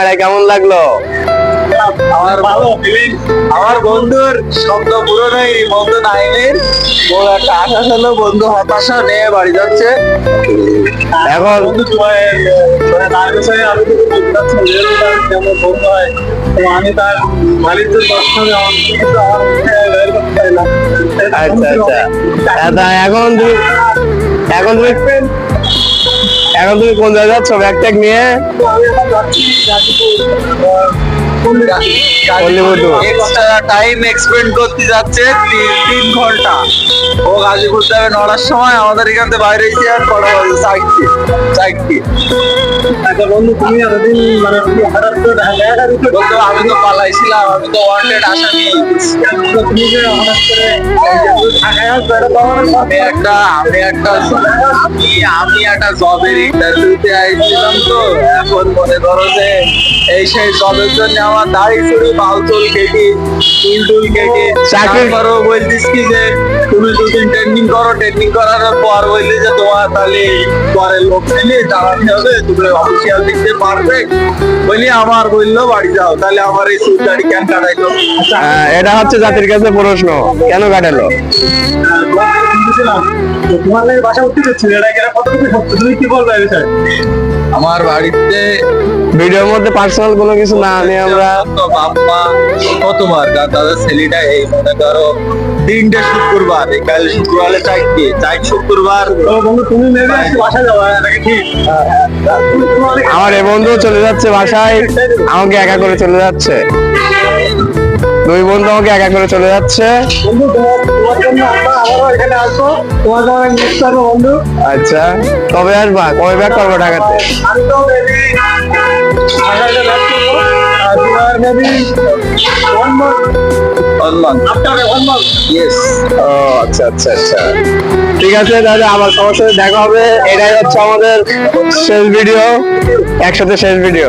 ভাই, কেমন লাগল? আমার ভালো আমার বন্ধুর শব্দ পুরো নেই বন্ধু নাইমের ওর একটা আশা ছিল বন্ধু হতাশা নিয়ে বাড়ি যাচ্ছে। এখন বন্ধু তোমার তার বিষয়ে আমি কেমন বন্ধু হয় তো আমি তার মালিক তো কষ্ট হবে আমার কিন্তু আমার মুখে বের করতে চাইলাম আচ্ছা আচ্ছা। দাদা এখন তুমি এখন তুমি এখন তুমি কোন জায়গায় যাচ্ছ? ব্যাগ নিয়ে? টাইম করতে যাচ্ছে তিন ঘণ্টা। ও যাবে সময় আমাদের এখান থেকে বাইরে এসে আর কটা বাজে চারটে চারটে বন্ধু তুমি এতদিন মানে তুমি হঠাৎ করে বলতো আমি তো পালাইছিলাম আমি তো ওয়ান্টেড আসামি। তুমি যে হঠাৎ করে ঢাকায় আসবে এটা তো আমার আমি একটা আমি একটা আমি আমি একটা জবের ইন্টারভিউতে আইছিলাম তো। এখন মনে করো যে এই সেই জবের জন্য আমার দাড়ি চুড়ি বাল চুল কেটে চুল টুল কেটে চাকরি- করো বলছিস কি যে তুমি দুদিন ট্রেনিং করো ট্রেনিং করানোর পর বললি যে তোমার তাহলে পরে লোক নিলে দাঁড়াতে হবে তুমি অফিসিয়াল দিক দিয়ে পারবে? বলি আমার বলল বাড়ি যাও। তাহলে আমার এই চুল দাড়ি কেন কাটাইলো? এটা হচ্ছে জাতির কাছে প্রশ্ন। কেন কাটালো? তোমার বাসা উঠতে এটা তুমি কি বলবে আমার বাড়িতে ভিডিওর মধ্যে পার্সোনাল কোনো কিছু না নিয়ে আমরা তো বাপ্পা কতবার দাদা ছেলেটা এই মনে করো তিনটে শুক্রবার কাল শুক্রবারে চারটে চার শুক্রবার। বন্ধু তুমি বাসা যাওয়া নাকি? ঠিক আমার এ বন্ধু চলে যাচ্ছে বাসায় আমাকে একা করে চলে যাচ্ছে। দুই বন্ধু আমাকে একা করে চলে যাচ্ছে। বন্ধু তোমার তোমার জন্য আমরা আবারও এখানে আসব। তোমার জন্য নেক্সট টাইম বন্ধু। আচ্ছা কবে আসবা? কবে ব্যাক করব ঢাকাতে? আমি তো one month after one month yes ও আচ্ছা আচ্ছা আচ্ছা। ঠিক আছে তাহলে আমার সবার সাথে দেখা হবে। এটাই হচ্ছে আমাদের শেষ ভিডিও একসাথে শেষ ভিডিও